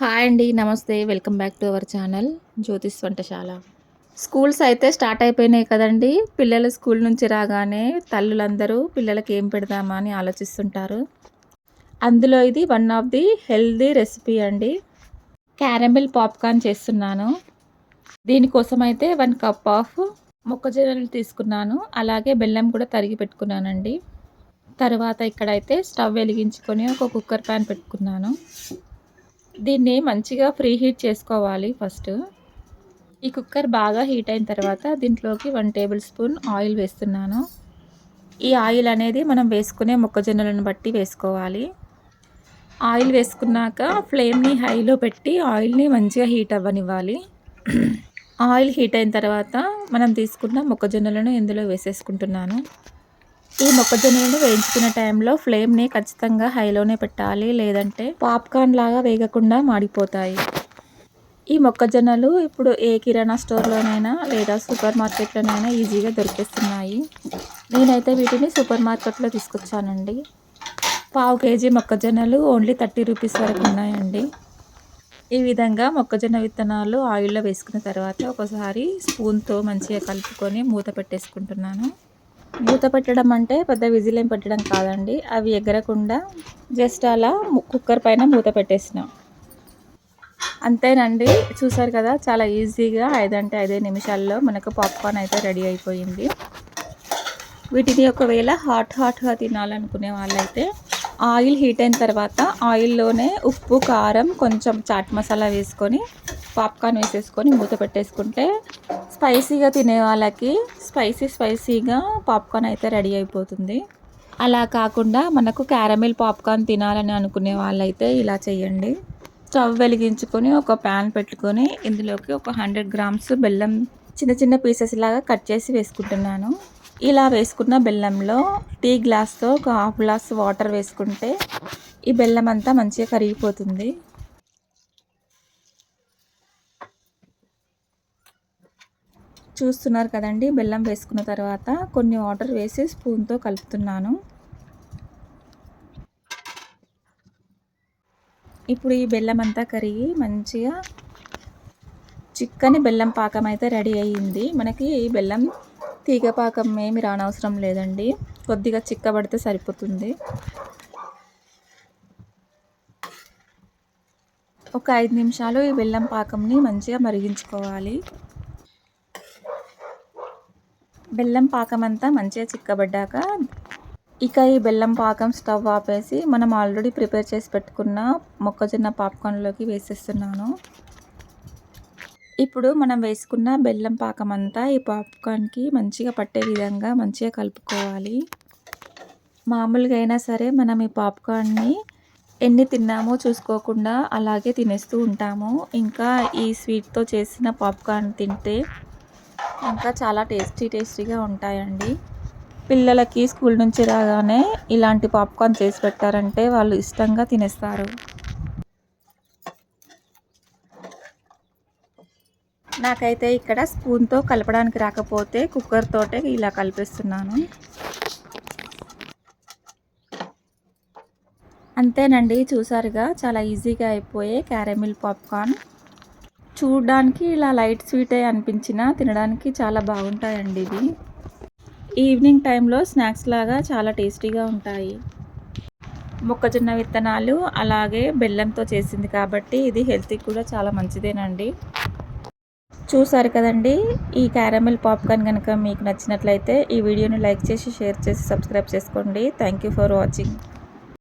Hi అండి నమస్తే. Welcome back to our channel Jyothish Vantasala. Schools అయితే స్టార్ట్ అయిపోయినాయి కదండి. పిల్లలు స్కూల్ నుంచి రాగానే తల్లులందరూ పిల్లలకి ఏం పెడదామా అని ఆలోచిస్తుంటారు. అందులో ఇది one of the healthy recipe అండి. క్యారమిల్ పాప్కార్న్ చేస్తున్నాను. దీనికోసం అయితే వన్ కప్ ఆఫ్ మొక్కజొన్నలు తీసుకున్నాను. అలాగే బెల్లం కూడా తరిగి పెట్టుకున్నానండి. తర్వాత ఇక్కడైతే స్టవ్ వెలిగించుకొని ఒక కుక్కర్ ప్యాన్ పెట్టుకున్నాను. దీన్ని మంచిగా ఫ్రీ హీట్ చేసుకోవాలి ఫస్ట్. ఈ కుక్కర్ బాగా హీట్ అయిన తర్వాత దీంట్లోకి వన్ టేబుల్ స్పూన్ ఆయిల్ వేస్తున్నాను. ఈ ఆయిల్ అనేది మనం వేసుకునే మొక్కజొన్నలను బట్టి వేసుకోవాలి. ఆయిల్ వేసుకున్నాక ఫ్లేమ్ని హైలో పెట్టి ఆయిల్ని మంచిగా హీట్ అవ్వనివ్వాలి. ఆయిల్ హీట్ అయిన తర్వాత మనం తీసుకున్న మొక్కజొన్నలను ఇందులో వేసేసుకుంటున్నాను. ఈ మొక్కజొన్నలను వేయించుకునే టైంలో ఫ్లేమ్ని ఖచ్చితంగా హైలోనే పెట్టాలి లేదంటే పాప్కార్న్ లాగా వేగకుండా మాడిపోతాయి. ఈ మొక్కజొన్నలు ఇప్పుడు ఏ కిరాణా స్టోర్లోనైనా లేదా సూపర్ మార్కెట్లోనైనా ఈజీగా దొరికేస్తున్నాయి. నేనైతే వీటిని సూపర్ మార్కెట్లో తీసుకొచ్చానండి. పావు కేజీ మొక్కజొన్నలు ఓన్లీ థర్టీ రూపీస్ వరకు ఉన్నాయండి. ఈ విధంగా మొక్కజొన్న విత్తనాలు ఆయిల్లో వేసుకున్న తర్వాత ఒకసారి స్పూన్తో మంచిగా కలుపుకొని మూత పెట్టేసుకుంటున్నాను. మూత పెట్టడం అంటే పెద్ద విజిల్ ఏం పెట్టడం కాదండి. అవి ఎగరకుండా జస్ట్ అలా కుక్కర్ పైన మూత పెట్టేసిన. అంతేనండి. చూసారు కదా చాలా ఈజీగా ఐదంటే ఐదే నిమిషాల్లో మనకు పాప్కార్న్ అయితే రెడీ అయిపోయింది. వీటిని ఒకవేళ హాట్ హాట్గా తినాలనుకునే వాళ్ళైతే ఆయిల్ హీట్ అయిన తర్వాత ఆయిల్లోనే ఉప్పు కారం కొంచెం చాట్ మసాలా వేసుకొని పాప్కార్న్ వేసేసుకొని మూత పెట్టేసుకుంటే స్పైసీగా తినే వాళ్ళకి స్పైసీ స్పైసీగా పాప్కార్న్ అయితే రెడీ అయిపోతుంది. అలా కాకుండా మనకు క్యారమిల్ పాప్కార్న్ తినాలని అనుకునే వాళ్ళైతే ఇలా చేయండి. స్టవ్ వెలిగించుకొని ఒక ప్యాన్ పెట్టుకొని ఇందులోకి ఒక హండ్రెడ్ గ్రామ్స్ బెల్లం చిన్న చిన్న పీసెస్ లాగా కట్ చేసి వేసుకుంటున్నాను. ఇలా వేసుకున్న బెల్లంలో టీ గ్లాస్తో ఒక హాఫ్ గ్లాస్ వాటర్ వేసుకుంటే ఈ బెల్లం అంతా మంచిగా కరిగిపోతుంది. చూస్తున్నారు కదండి. బెల్లం వేసుకున్న తర్వాత కొన్ని వాటర్ వేసి స్పూన్తో కలుపుతున్నాను. ఇప్పుడు ఈ బెల్లం అంతా కరిగి మంచిగా చిక్కని బెల్లం పాకం అయితే రెడీ అయ్యింది. మనకి ఈ బెల్లం తీగ పాకం ఏమి రానవసరం లేదండి. కొద్దిగా చిక్కబడితే సరిపోతుంది. ఒక ఐదు నిమిషాలు ఈ బెల్లం పాకంని మంచిగా మరిగించుకోవాలి. బెల్లం పాకం అంతా మంచిగా చిక్కబడ్డాక ఇక ఈ బెల్లం పాకం స్టవ్ ఆపేసి మనం ఆల్రెడీ ప్రిపేర్ చేసి పెట్టుకున్న మొక్కజొన్న పాప్కార్న్లోకి వేసేస్తున్నాను. ఇప్పుడు మనం వేసుకున్న బెల్లం పాకం అంతా ఈ పాప్కార్న్కి మంచిగా పట్టే విధంగా మంచిగా కలుపుకోవాలి. మామూలుగా అయినా సరే మనం ఈ పాప్కార్న్ని ఎన్ని తిన్నామో చూసుకోకుండా అలాగే తినేస్తూ ఉంటాము. ఇంకా ఈ స్వీట్తో చేసిన పాప్కార్న్ తింటే ఇంకా చాలా టేస్టీ టేస్టీగా ఉంటాయండి. పిల్లలకి స్కూల్ నుంచి రాగానే ఇలాంటి పాప్కార్న్ చేసి పెట్టారంటే వాళ్ళు ఇష్టంగా తినేస్తారు. నాకైతే ఇక్కడ స్పూన్తో కలపడానికి రాకపోతే కుక్కర్ తోటే ఇలా కలిపిస్తున్నాను. అంతేనండి చూసారుగా చాలా ఈజీగా అయిపోయే క్యారమిల్ పాప్కార్న్. చూడడానికి ఇలా లైట్ స్వీటే అనిపించినా తినడానికి చాలా బాగుంటాయండి ఇవి. ఈవినింగ్ టైంలో స్నాక్స్ లాగా చాలా టేస్టీగా ఉంటాయి. మొక్కజొన్న విత్తనాలు అలాగే బెల్లంతో చేసింది కాబట్టి ఇది హెల్త్కి కూడా చాలా మంచిదేనండి. చూసారు కదండి ఈ క్యారమిల్ పాప్కార్న్ కనుక మీకు నచ్చినట్లయితే ఈ వీడియోని లైక్ చేసి షేర్ చేసి సబ్స్క్రైబ్ చేసుకోండి. Thank you for watching.